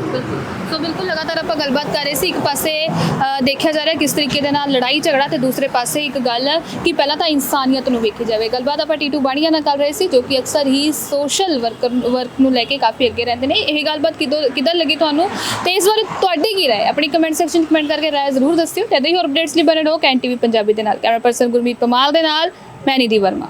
ਸੋ ਬਿਲਕੁਲ ਲਗਾਤਾਰ ਆਪਾਂ ਗੱਲਬਾਤ ਕਰ ਰਹੇ ਸੀ ਇੱਕ ਪਾਸੇ ਅ, ਦੇਖਿਆ ਜਾ ਰਿਹਾ ਕਿਸ ਤਰੀਕੇ ਦੇ ਨਾਲ ਲੜਾਈ ਝਗੜਾ ਤੇ ਦੂਸਰੇ ਪਾਸੇ ਇੱਕ ਗੱਲ ਕਿ ਪਹਿਲਾਂ ਤਾਂ ਇਨਸਾਨੀਅਤ ਨੂੰ ਵੇਖੀ ਜਾਵੇ। ਗੱਲਬਾਤ ਆਪਾਂ ਟੀਟੂ ਬਾਣੀਆਂ ਨਾਲ ਕਰ ਰਹੇ ਸੀ ਜੋ ਕਿ ਅਕਸਰ ਹੀ ਸੋਸ਼ਲ ਵਰਕਰ ਵਰਕ ਨੂੰ ਲੈ ਕੇ ਕਾਫੀ ਅੱਗੇ ਰਹਿੰਦੇ ਨੇ। ਇਹ ਗੱਲਬਾਤ ਕਿਦੋਂ ਕਿੱਦਾਂ ਲੱਗੀ ਤੁਹਾਨੂੰ? ਤੇ ਇਸ ਬਾਰੇ ਤੁਹਾਡੀ ਕੀ ਰਾਏ? ਆਪਣੀ ਕਮੈਂਟ ਸੈਕਸ਼ਨ ਕਮੈਂਟ ਕਰਕੇ ਰਾਏ ਜ਼ਰੂਰ ਦੱਸਿਓ। ਤੇ ਇਦਾਂ ਹੀ ਹੋਰ ਅਪਡੇਟਸ ਲਈ ਬਣੇ ਰਹੋ ਕੈਨ ਟੀਵੀ ਪੰਜਾਬੀ ਦੇ ਨਾਲ। ਕੈਮਰਾ ਪਰਸਨ ਗੁਰਮੀਤ ਪਮਾਲ ਦੇ ਨਾਲ ਮੈਂ ਨਿਧੀ ਵਰਮਾ।